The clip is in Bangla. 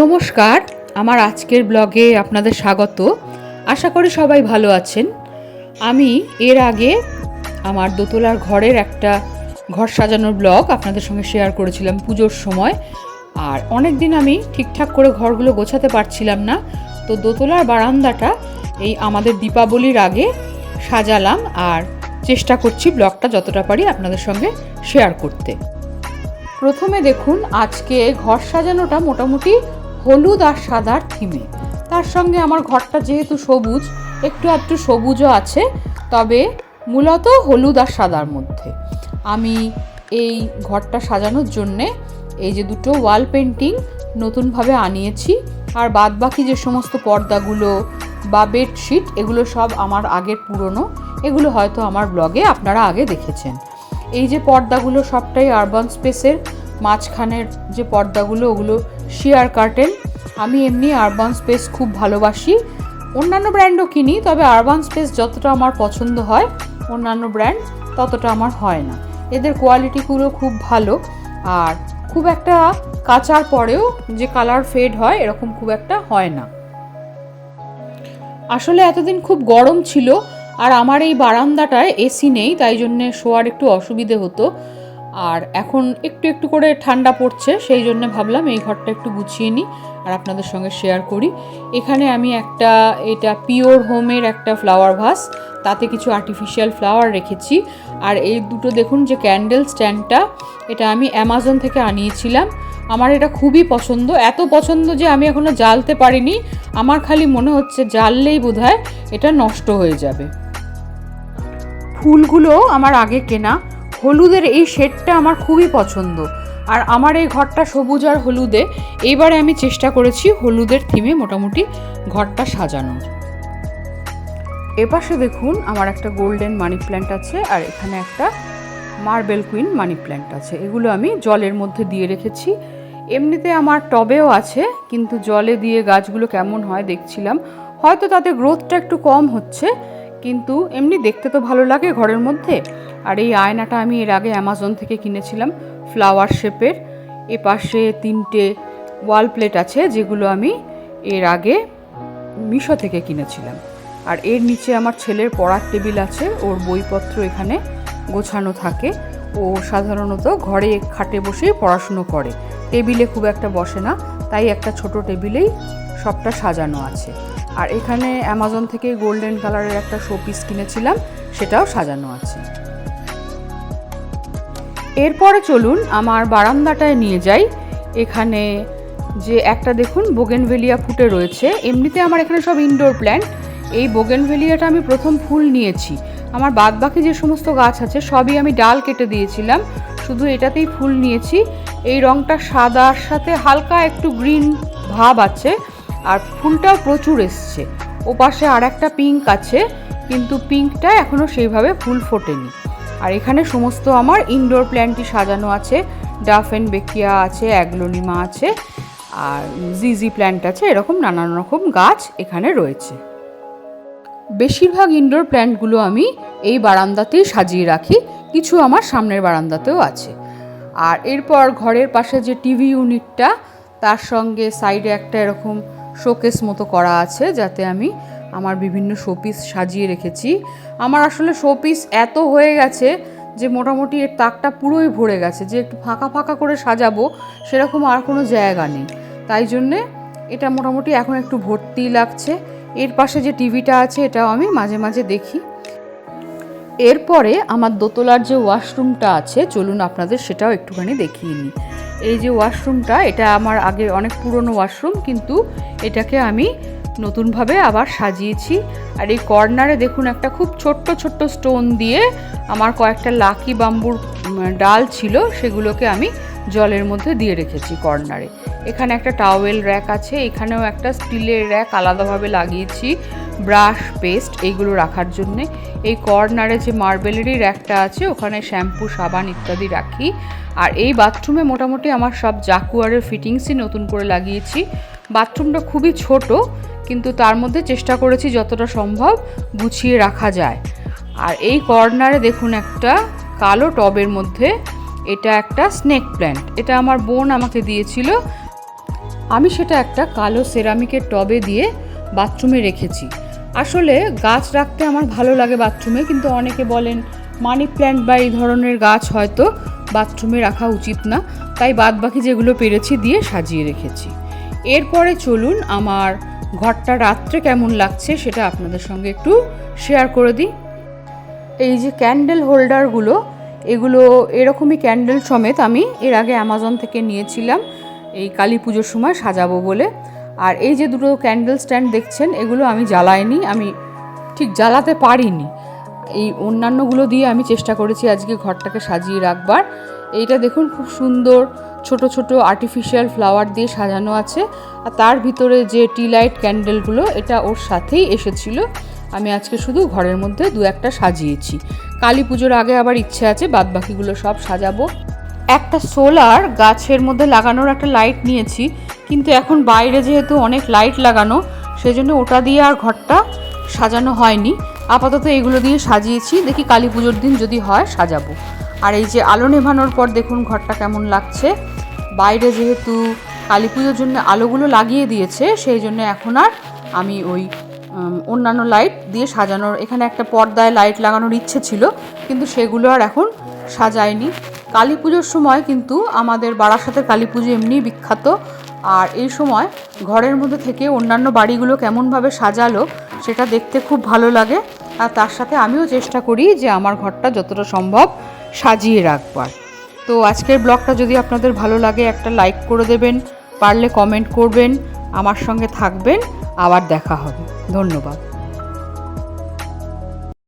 নমস্কার, আমার আজকের ব্লগে আপনাদের স্বাগত। আশা করি সবাই ভালো আছেন। আমি এর আগে আমার দোতলার ঘরের একটা ঘর সাজানোর ব্লগ আপনাদের সঙ্গে শেয়ার করেছিলাম পুজোর সময়। আর অনেক দিন আমি ঠিকঠাক করে ঘরগুলো গোছাতে পারছিলাম না, তো দোতলার বারান্দাটা এই আমাদের দীপাবলির আগে সাজালাম। আর চেষ্টা করছি ব্লগটা যতটা পারি আপনাদের সঙ্গে শেয়ার করতে। প্রথমে দেখুন, আজকে ঘর সাজানোটা মোটামুটি হলুদ আর সাদার থিমে। তার সঙ্গে আমার ঘরটা যেহেতু সবুজ, একটু একটু সবুজও আছে, তবে মূলত হলুদ আর সাদার মধ্যে। আমি এই ঘরটা সাজানোর জন্যে এই যে দুটো ওয়াল পেন্টিং নতুনভাবে আনিয়েছি আর বাদ বাকি যে সমস্ত পর্দাগুলো বা বেডশিট, এগুলো সব আমার আগের পুরনো। এগুলো হয়তো আমার ব্লগে আপনারা আগে দেখেছেন। এই যে পর্দাগুলো সবটাই আরবান স্পেসের মাঝখানের যে পর্দাগুলো, ওগুলো শিয়ার কার্টেন আমি এমনি আরবান স্পেস খুব ভালোবাসি। অন্যান্য ব্র্যান্ডও কিনি, তবে আরবান স্পেস যতটা আমার পছন্দ হয়, অন্যান্য ব্র্যান্ড ততটা আমার হয় না। এদের কোয়ালিটিগুলো খুব ভালো। আর খুব একটা কাচার পরেও যে কালার ফেড হয়, এরকম খুব একটা হয় না। আসলে এতদিন খুব গরম ছিল আর আমার এই বারান্দাটায় এসি নেই, তাই জন্যে শোয়ার একটু অসুবিধে হতো। আর এখন একটু একটু করে ঠান্ডা পড়ছে, সেই জন্য ভাবলাম এই ঘরটা একটু গুছিয়ে নিই আর আপনাদের সঙ্গে শেয়ার করি। এখানে আমি একটা, এটা পিওর হোমের একটা ফ্লাওয়ার ভাস তাতে কিছু আর্টিফিশিয়াল ফ্লাওয়ার রেখেছি। আর এই দুটো দেখুন যে ক্যান্ডেল স্ট্যান্ডটা এটা আমি অ্যামাজন থেকে আনিয়েছিলাম। আমার এটা খুবই পছন্দ, এত পছন্দ যে আমি এখনও জ্বালতে পারিনি। আমার খালি মনে হচ্ছে জ্বাললেই বোধহয় এটা নষ্ট হয়ে যাবে। ফুলগুলো আমার আগে কেনা হলুদের এই শেডটা আমার খুবই পছন্দ। আর আমার এই ঘরটা সবুজ আর হলুদে। এইবারে আমি চেষ্টা করেছি হলুদের থিমে মোটামুটি ঘরটা সাজানোর। এপাশে দেখুন আমার একটা গোল্ডেন মানি প্ল্যান্ট আছে আর এখানে একটা মার্বেল কুইন মানি প্ল্যান্ট আছে। এগুলো আমি জলের মধ্যে দিয়ে রেখেছি। এমনিতে আমার টবেও আছে, কিন্তু জলে দিয়ে গাছগুলো কেমন হয় দেখছিলাম। হয়তো তাতে গ্রোথটা একটু কম হচ্ছে কিন্তু এমনি দেখতে তো ভালো লাগে ঘরের মধ্যে। আর এই আয়নাটা আমি এর আগে অ্যামাজন থেকে কিনেছিলাম ফ্লাওয়ার শেপের এপাশে তিনটে ওয়াল প্লেট আছে যেগুলো আমি এর আগে মিশো থেকে কিনেছিলাম। আর এর নিচে আমার ছেলের পড়ার টেবিল আছে, ওর বইপত্র এখানে গোছানো থাকে। ও সাধারণত ঘরে খাটে বসেই পড়াশুনো করে। টেবিলে খুব একটা বসে না, তাই একটা ছোট টেবিলেই সবটা সাজানো আছে। আর এখানে অ্যামাজন থেকে গোল্ডেন কালারের একটা শোপিস কিনেছিলাম, সেটাও সাজানো আছে। এরপরে চলুন আমার বারান্দাটায় নিয়ে যাই। এখানে যে একটা দেখুন বোগেনভেলিয়া ফুটে রয়েছে। এমনিতে আমার এখানে সব ইনডোর প্ল্যান্ট এই বোগেনভেলিয়াটা আমি প্রথম ফুল নিয়েছি। আমার বাদ বাকি যে সমস্ত গাছ আছে, সবই আমি ডাল কেটে দিয়েছিলাম। শুধু এটাতেই ফুল নিয়েছি। এই রঙটা সাদার সাথে হালকা একটু গ্রিন ভাব আছে। আর ফুলটাও প্রচুর এসছে। ওপাশে আর একটা পিঙ্ক আছে, কিন্তু পিঙ্কটা এখনও সেইভাবে ফুল ফোটেনি। আর এখানে সমস্ত আমার ইনডোর প্ল্যান্টই সাজানো আছে। ডাফেন বেকিয়া আছে অ্যাগ্লোনিমা আছে, আর জিজি প্ল্যান্ট আছে, এরকম নানান রকম গাছ এখানে রয়েছে। বেশিরভাগ ইনডোর প্ল্যান্টগুলো আমি এই বারান্দাতেই সাজিয়ে রাখি, কিছু আমার সামনের বারান্দাতেও আছে। আর এরপর ঘরের পাশে যে টিভি ইউনিটটা তার সঙ্গে সাইডে একটা এরকম শোকেস মতো করা আছে যাতে আমি আমার বিভিন্ন শোপিস সাজিয়ে রেখেছি। আমার আসলে শোপিস এত হয়ে গেছে যে মোটামুটি এর তাকটা পুরোই ভরে গেছে। যে একটু ফাঁকা ফাঁকা করে সাজাবো সেরকম আর কোনো জায়গা নেই। তাই জন্যে এটা মোটামুটি এখন একটু ভর্তি লাগছে। এর পাশে যে টিভিটা আছে এটাও আমি মাঝে মাঝে দেখি। এরপরে আমার দোতলার যে ওয়াশরুমটা আছে, চলুন আপনাদের সেটাও একটুখানি দেখিয়ে নিই। এই যে ওয়াশরুমটা, এটা আমার আগে অনেক পুরনো ওয়াশরুম, কিন্তু এটাকে আমি নতুনভাবে আবার সাজিয়েছি। আর এই কর্নারে দেখুন একটা খুব ছোট্ট ছোট্ট স্টোন দিয়ে আমার কয়েকটা লাকি বাম্বুর ডাল ছিল, সেগুলোকে আমি জলের মধ্যে দিয়ে রেখেছি কর্নারে। এখানে একটা টাওয়েল র্যাক আছে, এখানেও একটা স্টিলের র্যাক আলাদাভাবে লাগিয়েছি। ব্রাশ, পেস্ট এইগুলো রাখার জন্যে। এই কর্নারে যে মার্বেলেরই র্যাকটা আছে, ওখানে শ্যাম্পু, সাবান ইত্যাদি রাখি। আর এই বাথরুমে মোটামুটি আমার সব জাকুয়ারের ফিটিংসই নতুন করে লাগিয়েছি। বাথরুমটা খুবই ছোট, কিন্তু তার মধ্যে চেষ্টা করেছি যতটা সম্ভব গুছিয়ে রাখা যায়। আর এই কর্নারে দেখুন একটা কালো টবের মধ্যে এটা একটা স্নেক প্ল্যান্ট। এটা আমার বোন আমাকে দিয়েছিল। আমি সেটা একটা কালো সেরামিকের টবে দিয়ে বাথরুমে রেখেছি। আসলে গাছ রাখতে আমার ভালো লাগে বাথরুমে, কিন্তু অনেকে বলেন মানি প্ল্যান্ট বা এই ধরনের গাছ হয়তো বাথরুমে রাখা উচিত না। তাই বাদবাকি যেগুলো পেরেছি দিয়ে সাজিয়ে রেখেছি। এরপরে চলুন আমার ঘরটা রাত্রে কেমন লাগছে সেটা আপনাদের সঙ্গে একটু শেয়ার করে দিই। এই যে ক্যান্ডেল হোল্ডারগুলো এগুলো এরকমই ক্যান্ডেল সমেত আমি এর আগে অ্যামাজন থেকে নিয়েছিলাম। এই কালী পুজোর সময় সাজাবো বলে। আর এই যে দুটো ক্যান্ডেল স্ট্যান্ড দেখছেন, এগুলো আমি জ্বালাইনি, আমি ঠিক জ্বালাতে পারিনি। এই অন্যান্যগুলো দিয়ে আমি চেষ্টা করেছি আজকে ঘরটাকে সাজিয়ে রাখবার। এইটা দেখুন খুব সুন্দর, ছোট ছোট আর্টিফিশিয়াল ফ্লাওয়ার দিয়ে সাজানো আছে। আর তার ভিতরে যে টি লাইট ক্যান্ডেলগুলো এটা ওর সাথেই এসেছিল। আমি আজকে শুধু ঘরের মধ্যে দু একটা সাজিয়েছি। কালী পুজোর আগে আবার ইচ্ছে আছে, বাদবাকিগুলো সব সাজাবো। একটা সোলার গাছের মধ্যে লাগানোর একটা লাইট নিয়েছি। কিন্তু এখন বাইরে যেহেতু অনেক লাইট লাগানো, সেজন্য ওটা দিয়ে আর ঘরটা সাজানো হয়নি। আপাতত এগুলো দিয়ে সাজিয়েছি, দেখি কালী পুজোর দিন যদি হয় সাজাবো। আর এই যে আলো নেভানোর পর দেখুন ঘরটা কেমন লাগছে। বাইরে যেহেতু কালী পুজোর জন্য আলোগুলো লাগিয়ে দিয়েছে, সেই জন্য এখন আর আমি ওই অন্যান্য লাইট দিয়ে সাজানোর, এখানে একটা পর্দায় লাইট লাগানোর ইচ্ছে ছিল, কিন্তু সেগুলো আর এখন সাজায়নি। কালী পুজোর সময় কিন্তু আমাদের বারাসাতের কালী পুজো এমনিই বিখ্যাত। আর এই সময় ঘরের মধ্যে থেকে অন্যান্য বাড়িগুলো কেমনভাবে সাজালো, সেটা দেখতে খুব ভালো লাগে। আর তার সাথে আমিও চেষ্টা করি যে আমার ঘরটা যতটা সম্ভব সাজিয়ে রাখবার তো আজকের ব্লগটা যদি আপনাদের ভালো লাগে, একটা লাইক করে দেবেন, পারলে কমেন্ট করবেন, আমার সঙ্গে থাকবেন, আবার দেখা হবে। ধন্যবাদ।